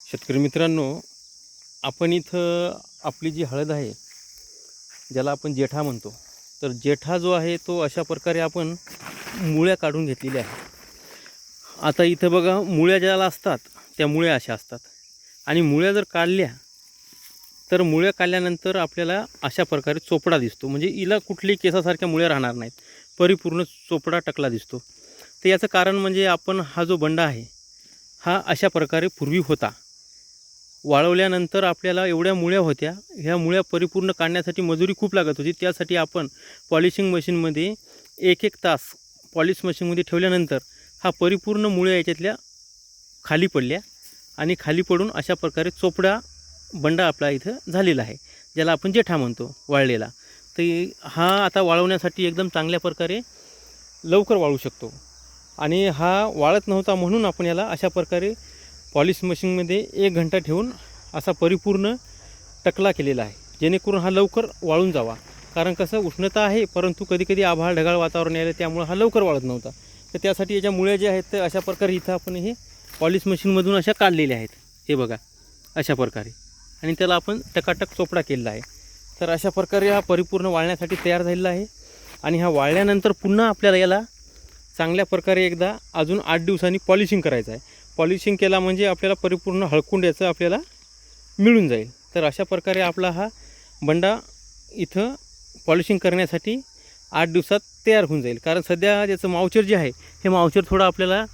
शेतकरी मित्रांनो आपण इथं आपली जी हळद आहे ज्याला आपण जेठा म्हणतो तर जेठा जो आहे तो अशा प्रकारे आपण मुळ्या काढून घेतलेल्या आहे आता इथं बघा मुळ्या ज्याला असतात त्या मुळ्या अशा असतात. आणि मुळ्या जर काढल्या तर मुळ्या काढल्यानंतर आपल्याला अशा प्रकारे चोपडा दिसतो. म्हणजे हिला कुठलीही केसासारख्या मुळ्या राहणार नाहीत. परिपूर्ण चोपडा टकला दिसतो. तर याचं कारण म्हणजे आपण हा जो बंडा आहे हा अशा प्रकारे पूर्वी होता. वाळवल्यानंतर आपल्याला एवढ्या मुळ्या होत्या. ह्या मुळ्या परिपूर्ण काढण्यासाठी मजुरी खूप लागत होती. त्यासाठी आपण पॉलिशिंग मशीनमध्ये एक एक तास पॉलिश मशीनमध्ये ठेवल्यानंतर हा परिपूर्ण मुळ्या याच्यातल्या खाली पडल्या आणि खाली पडून अशा प्रकारे चोपडा बंडा आपला इथं झालेला आहे ज्याला आपण जेठा म्हणतो वाळलेला. तर हा आता वाळवण्यासाठी एकदम चांगल्या प्रकारे लवकर वाळू शकतो. आणि हा वाळत नव्हता म्हणून आपण याला अशा प्रकारे पॉलिश मशीनमध्ये एक घंटा ठेवून असा परिपूर्ण टकला केलेला आहे. जेणेकरून हा लवकर वाळून जावा. कारण कसं उष्णता आहे परंतु कधीकधी आभाळ ढगाळ वातावरण यायला त्यामुळं हा लवकर वाळत नव्हता. तर त्यासाठी याच्या मुळ्या ज्या आहेत तर अशा प्रकारे इथं आपण हे पॉलिश मशीनमधून अशा काढलेल्या आहेत. हे बघा अशा प्रकारे. आणि त्याला आपण टकाटक चोपडा केलेला आहे. तर अशा प्रकारे हा परिपूर्ण वाळण्यासाठी तयार झालेला आहे. आणि हा वाळल्यानंतर पुन्हा आपल्याला याला चांगल्या प्रकारे एकदा अजून आठ दिवसांनी पॉलिशिंग करायचं आहे. पॉलिशिंग केला म्हणजे आपल्याला परिपूर्ण हळकुंड याचं आपल्याला मिळून जाईल. तर अशा प्रकारे आपला हा बंडा इथं पॉलिशिंग करण्यासाठी आठ दिवसात तयार होऊन जाईल. कारण सध्या त्याचं मावचर जे आहे हे मावचर थोडं आपल्याला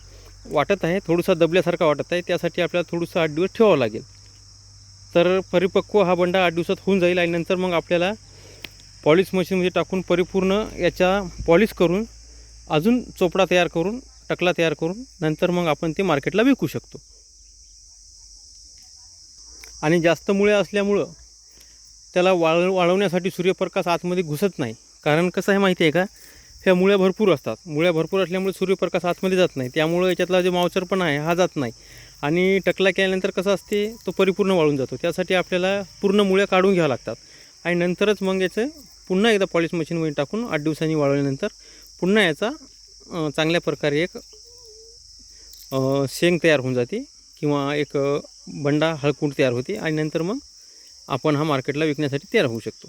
वाटत आहे थोडंसं दबल्यासारखा वाटत आहे त्यासाठी आपल्याला थोडंसं आठ दिवस ठेवावं लागेल. तर परिपक्व हा बंडा आठ दिवसात होऊन जाईल आणि नंतर मग आपल्याला पॉलिश मशीनमध्ये टाकून परिपूर्ण याच्या पॉलिश करून अजून चोपडा तयार करून टकला तयार करून नंतर मग आपण ते मार्केटला विकू शकतो. आणि जास्त मुळे असल्यामुळं त्याला वाळ वाळवण्यासाठी सूर्यप्रकाश आतमध्ये घुसत नाही. कारण कसं आहे माहिती आहे का? ह्या मुळ्या भरपूर असतात. मुळ्या भरपूर असल्यामुळे सूर्यप्रकाश आतमध्ये जात नाही. त्यामुळं याच्यातला जो मावचर पण आहे हा जात नाही. आणि टकला केल्यानंतर कसं असते तो परिपूर्ण वाळून जातो. त्यासाठी आपल्याला पूर्ण मुळ्या काढून घ्यावं लागतात. आणि नंतरच मग याचं पुन्हा एकदा पॉलिश मशीनमध्ये टाकून आठ दिवसांनी वाळवल्यानंतर पुन्हा याचा चांगल्या प्रकारे एक शेंग तयार होऊन जाते किंवा एक बंडा हळकूट तयार होते आणि नंतर मग आपण हा मार्केटला विकण्यासाठी तयार होऊ शकतो.